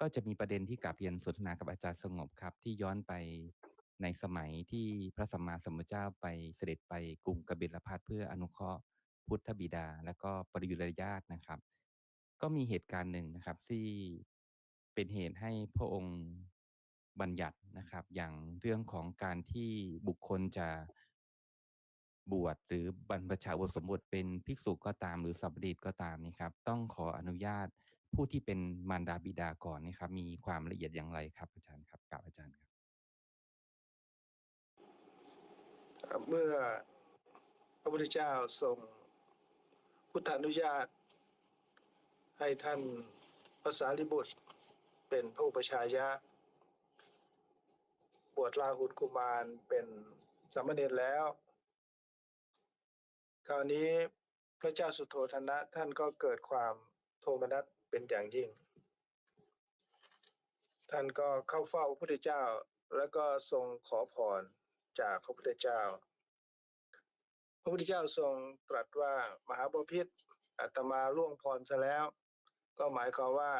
ก็จะมีประเด็นที่กลับเรียนสนทนากับอาจารย์สงบครับ ที่ย้อนไปในสมัยที่พระสัมมาสัมพุทธเจ้าไปเสด็จไปกรุงกบิลพัทเพื่ออนุเคราะห์พุทธบิดา และก็ปริยุรญาตนะครับ ก็มีเหตุการณ์หนึ่งนะครับที่เป็นเหตุให้พระองค์บัญญัตินะครับ อย่างเรื่องของการที่บุคคลจะบวชหรือบรรพชาอุปสมบทเป็นภิกษุก็ตามหรือสัพพดีตก็ตามนี่ครับ ต้องขออนุญาต ผู้ที่เป็นมารดาบิดาก่อนนี่ครับ มีความละเอียดอย่างไรครับ อาจารย์ครับกราบอาจารย์ครับ เมื่อพระพุทธเจ้าทรงพุทธานุญาต ให้ท่านภาษาลิบุตรเป็นพระอุปชายะ บวชลาหุนกุมารเป็นสามเณรแล้ว คราวนี้พระเจ้าสุโธธนะท่านก็เกิดความ ทมนัสเป็นอย่างยิ่ง ท่านก็เข้าเฝ้าพระพุทธเจ้าแล้วก็ทรงขอพรจากพระพุทธเจ้า พระพุทธเจ้าทรงตรัสว่ามหาบพิษอาตมาล่วงพรซะแล้ว ก็หมายความว่า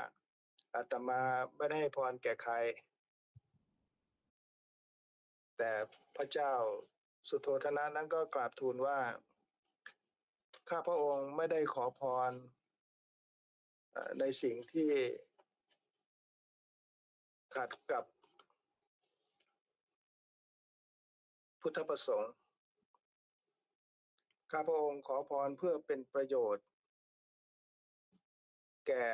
อาตมาไม่ได้ให้พรแก่ใคร แต่พระเจ้าสุโธธนะนั้นก็กราบทูลว่า ข้าพระองค์ไม่ได้ขอพร ในสิ่งที่ขัดกับพุทธประสงค์ ข้าพระองค์ขอพรเพื่อเป็นประโยชน์ แก่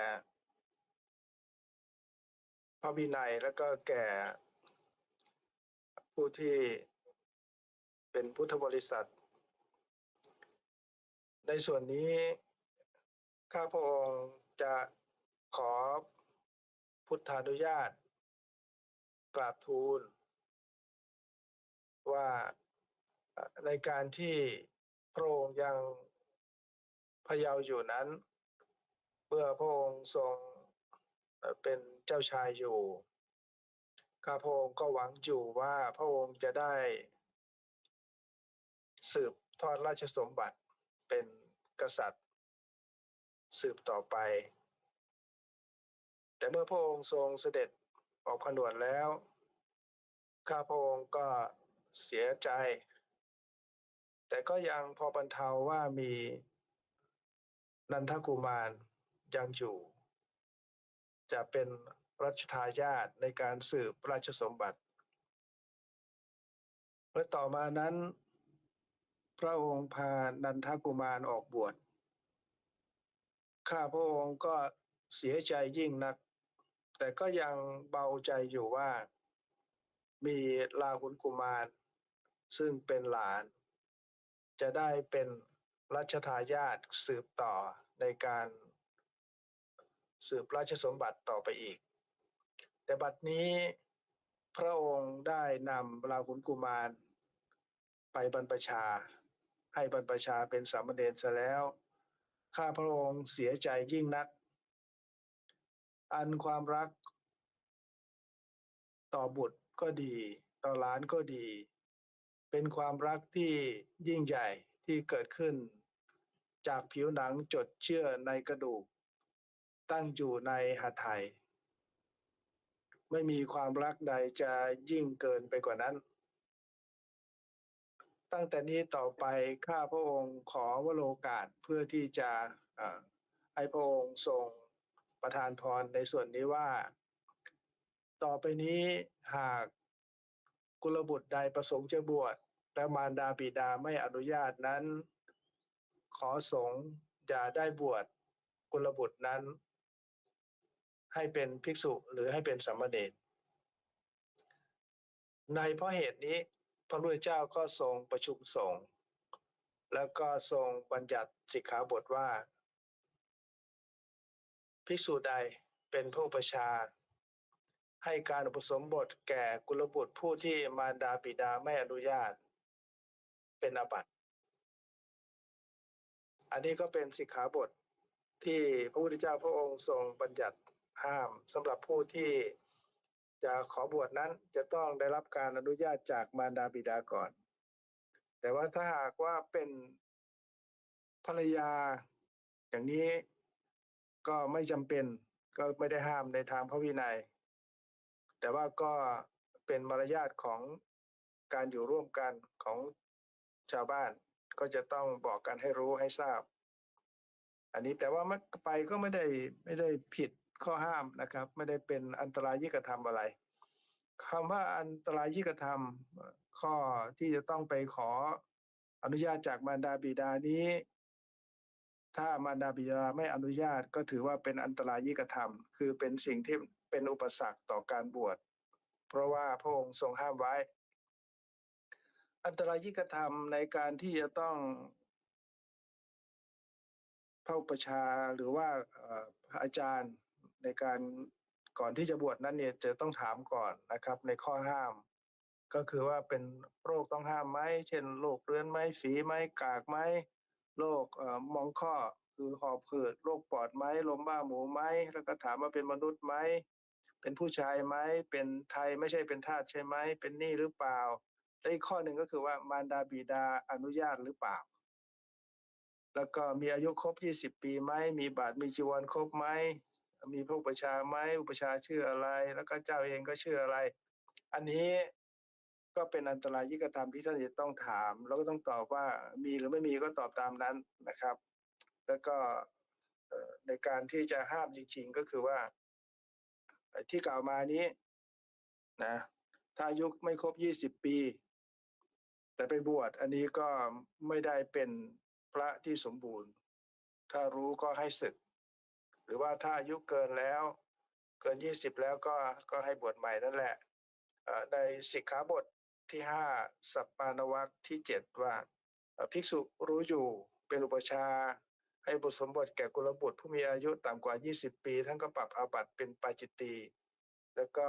พระวินัยและก็แก่ผู้ที่เป็นพุทธบริษัท ในส่วนนี้ข้าพระองค์ จะขอพุทธานุญาต กราบทูล ว่าในการที่พระองค์ยังพยาวอยู่นั้น เมื่อพระองค์ทรงเป็นเจ้าชายอยู่ข้าพระองค์ก็หวังอยู่ว่าพระองค์จะได้ สืบทอดราชสมบัติเป็นกษัตริย์ สืบต่อไป แต่เมื่อพระองค์ทรงเสด็จออกผนวดแล้ว ข้าพระองค์ก็เสียใจ แต่ก็ยังพอบรรเทาว่ามีนันทกุมารยังอยู่ จะเป็นรัชทายาทในการสืบราชสมบัติเมื่อต่อมานั้น พระองค์พานันทกุมารออกบวช ข้าพระองค์ก็เสียใจยิ่งนัก แต่ก็ยังเบาใจอยู่ว่า มีลาหุนกุมาร ซึ่งเป็นหลาน จะได้เป็นรัชทายาทสืบต่อในการสืบราชสมบัติต่อไปอีก แต่บัดนี้พระองค์ได้นำลาหุนกุมาร ไปบรรพชา ให้บรรพชาเป็นสามเณรเสียแล้ว ข้าพระองค์เสียใจยิ่งนัก อันความรัก ต่อบุตรก็ดี ต่อหลานก็ดี เป็นความรักที่ยิ่งใหญ่ที่เกิดขึ้น จากผิวหนังจดเชื่อในกระดูก ตั้งอยู่ในหัตถ์ไทยไม่มีความรักใดจะยิ่งเกินไปกว่านั้น ตั้งแต่นี้ต่อไปข้าพระองค์ขอวโรกาสเพื่อที่จะอ่อให้พระองค์ทรง ประทานพรในส่วนนี้ว่า ต่อไปนี้หากกุลบุตรใดประสงค์จะบวชและมารดาบิดาไม่อนุญาตนั้น ขอสงฆ์อย่าได้บวชกุลบุตรนั้น ให้เป็นภิกษุหรือให้เป็นสามเณรในเพราะเหตุนี้พระพุทธเจ้าก็ทรงประชุมสงฆ์แล้วก็ทรงบัญญัติสิกขาบทว่า ภิกษุใดเป็นผู้ประชาให้การอุปสมบทแก่กุลบุตรผู้ที่มารดาบิดาไม่อนุญาต เป็นอาบัติ อันนี้ก็เป็นสิกขาบทที่พระพุทธเจ้าพระองค์ทรงบัญญัติห้ามสำหรับผู้ที่จะขอบวชนั้นจะต้องได้รับการอนุญาตจากมารดาบิดาก่อน แต่ว่าถ้าหากว่าเป็นภรรยาอย่างนี้ ก็ไม่จำเป็นก็ไม่ได้ห้ามในทางพระวินัย แต่ว่าก็เป็นมารยาทของการอยู่ร่วมกันของชาวบ้าน ก็จะต้องบอกกันให้รู้ให้ทราบ อันนี้แต่ว่ามันไปก็ไม่ได้ไม่ได้ผิดข้อห้ามนะครับ ไม่ได้เป็นอันตรายยิ่งกระทำอะไรคำว่าอันตรายยิ่งกระทำข้อที่จะต้องไปขออนุญาตจากมารดาบิดานี้ ถ้ามารดาบิดาไม่อนุญาตก็ถือว่าเป็นอันตรายยิ่งกระทำคือเป็นสิ่งที่เป็นอุปสรรคต่อการบวช เพราะว่าพระองค์ทรงห้ามไว้ อันตรายยิ่งกระทำในการที่จะต้องพระอุปชาหรือว่าอาจารย์ในการก่อนที่จะบวชนั้นเนี่ยจะต้องถามก่อนนะครับ ในข้อห้าม ก็คือว่าเป็นโรคต้องห้ามไหมเช่นโรคเรื้อนไหมฝีไหมกากไหม โรคมองข้อคือหอบหืดโรคปอดไหมลมบ้าหมูไหมแล้วก็ถามว่าเป็นมนุษย์ไหมเป็นผู้ชายไหมเป็นไทยไม่ใช่เป็นทาสใช่ไหมเป็นหนี้หรือเปล่าและอีกข้อหนึ่งก็คือว่ามารดาบิดาอนุญาตหรือเปล่า แล้วก็มีอายุครบ20ปีไหมมีบาตรมีจีวรครบไหมมีพระอุปชาไหมอุปชาชื่ออะไร แล้วก็เจ้าเองก็ชื่ออะไร อันนี้ ก็เป็นอันตรายยิ่งกระทำที่ท่านจะต้องถาม แล้วก็ต้องตอบว่ามีหรือไม่มีก็ตอบตามนั้นนะครับ แล้วก็ในการที่จะห้ามจริงๆก็คือว่าที่กล่าวมานี้นะถ้ายุคไม่ครบ20ปี แต่ไปบวชอันนี้ก็ไม่ได้เป็นพระที่สมบูรณ์ ถ้ารู้ก็ให้ศึก หรือว่าถ้าอายุเกินแล้ว เกิน20แล้วก็ก็ให้บวชใหม่นั่นแหละในสิกขาบท ที่5สัปปานวัคที่7ว่าเอ่อภิกษุรู้อยู่เป็นอุปชา ให้บุตรสมบทแก่กุลบุตรผู้มีอายุต่ำกว่า 20 ปี ท่านก็ปรับอาบัติเป็นปาจิตตีแล้วก็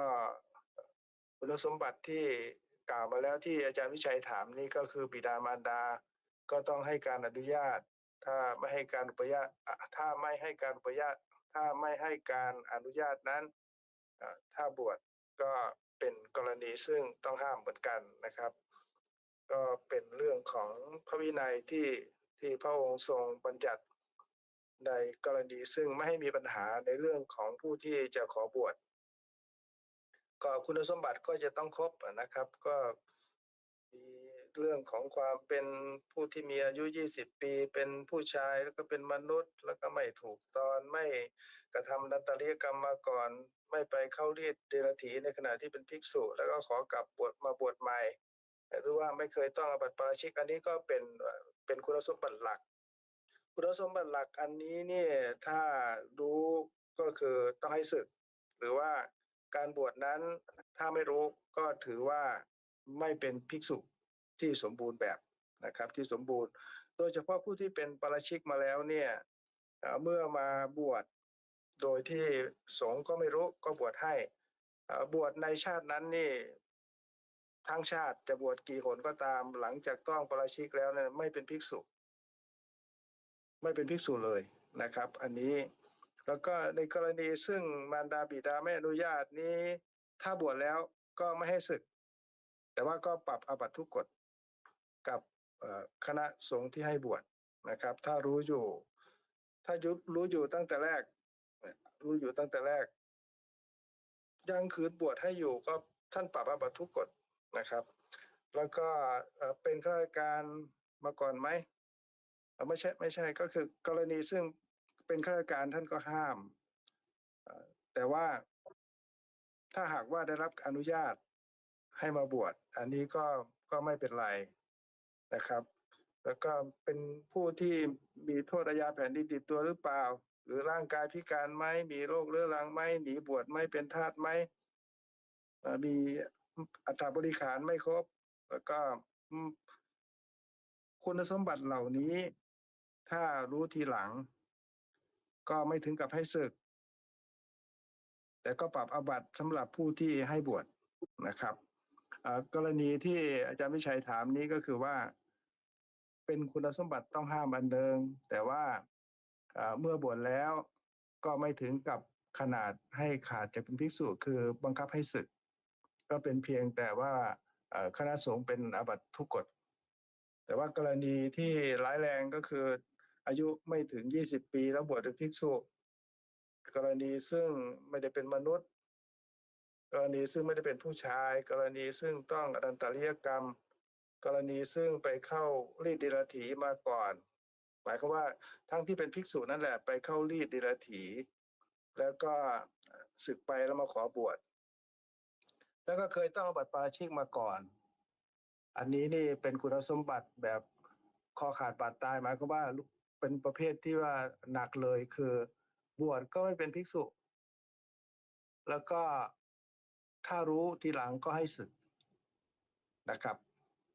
คุณสมบัติที่กล่าวมาแล้วที่อาจารย์วิชัยถามนี่ก็คือบิดามารดา ก็ต้องให้การอนุญาต ถ้าไม่ให้การอุปญาตถ้าไม่ให้การอุปญาตถ้าไม่ให้การอนุญาตนั้นถ้าบวชก็เป็นกรณีซึ่งต้องห้ามเหมือนกันนะครับ ก็เป็นเรื่องของพระวินัยที่ที่พระองค์ทรงบัญญัติในกรณีซึ่งไม่ให้มีปัญหาในเรื่องของผู้ที่จะขอบวชก็คุณสมบัติก็จะต้องครบนะครับ ก็มีเรื่องของความเป็นผู้ที่มีอายุ 20 ปี เป็นผู้ชายแล้วก็เป็นมนุษย์ แล้วก็ไม่ถูกตอนไม่กระทำดันตริยกรรมมาก่อน ไม่ไปเข้ารีดเดรัจฉีในขณะที่เป็นภิกษุ แล้วก็ขอกลับบวชมาบวชใหม่ หรือว่าไม่เคยต้องอาบัติปาราชิก อันนี้ก็เป็นเป็นคุณสมบัติหลัก คุณสมบัติหลักอันนี้เนี่ยถ้ารู้ก็คือต้องให้ศึก หรือว่าการบวชนั้นถ้าไม่รู้ก็ถือว่าไม่เป็นภิกษุที่สมบูรณ์แบบนะครับที่สมบูรณ์ โดยเฉพาะผู้ที่เป็นปาราชิกมาแล้วเนี่ยเมื่อมาบวช โดยที่สงฆ์ก็ไม่รู้ก็บวชให้บวชในชาตินั้นนี่ทั้งชาติจะบวชกี่หนก็ตาม หลังจากต้องปราชิกแล้วเนี่ยไม่เป็นภิกษุ ไม่เป็นภิกษุเลยนะครับ อันนี้แล้วก็ในกรณีซึ่งมารดาบิดาไม่อนุญาตนี้ ถ้าบวชแล้วก็ไม่ให้ศึก แต่ว่าก็ปรับอบัตทุกกฎกับคณะสงฆ์ที่ให้บวชนะครับ ถ้ารู้อยู่ ถ้ายุรู้อยู่ตั้งแต่แรก รู้อยู่ตั้งแต่แรก ยังคืนบวชให้อยู่ก็ท่านปรับอาบัติทุกกฎนะครับ แล้วก็เป็นข้าราชการมาก่อนไหมไม่ใช่ไม่ใช่ก็คือกรณีซึ่งเป็นข้าราชการท่านก็ห้าม แต่ว่าถ้าหากว่าได้รับอนุญาตให้มาบวชอันนี้ก็ก็ไม่เป็นไรนะครับ แล้วก็เป็นผู้ที่มีโทษอาญาแผ่นดินติดตัวหรือเปล่า หรือร่างกายพิการไหมมีโรคเรื้อรังไหมหนีบวชไหมเป็นทาสไหมมีอัตราบริขารไม่ครบ แล้วก็คุณสมบัติเหล่านี้ ถ้ารู้ทีหลัง ก็ไม่ถึงกับให้ศึก แต่ก็ปรับอบัตสำหรับผู้ที่ให้บวชนะครับอ่อกรณีที่อาจารย์วิชัยถามนี้ก็คือว่า เป็นคุณสมบัติต้องห้ามอันเดิมแต่ว่า เมื่อบวชแล้วก็ไม่ถึงกับขนาดให้ขาดจากเป็นภิกษุคือบังคับให้ศึก ก็เป็นเพียงแต่ว่าคณะสงฆ์เป็นอาบัติทุกกฎ แต่ว่ากรณีที่ร้ายแรงก็คืออายุไม่ถึง20ปีแล้วบวชเป็นภิกษุ กรณีซึ่งไม่ได้เป็นมนุษย์ กรณีซึ่งไม่ได้เป็นผู้ชาย กรณีซึ่งต้องอนันตริยกรรม กรณีซึ่งไปเข้ารีดดิลถีมาก่อน หมายความว่าทั้งที่เป็นภิกษุนั่นแหละไปเข้ารีดดิลถี แล้วก็ศึกไปแล้วมาขอบวชแล้วก็เคยต้องบัตรปาราชิกมาก่อน อันนี้นี่เป็นคุณสมบัติแบบคอขาดบาดตายหมายความว่าเป็นประเภทที่ว่าหนักเลยคือบวชก็ไม่เป็นภิกษุ แล้วก็ถ้ารู้ทีหลังก็ให้ศึกนะครับ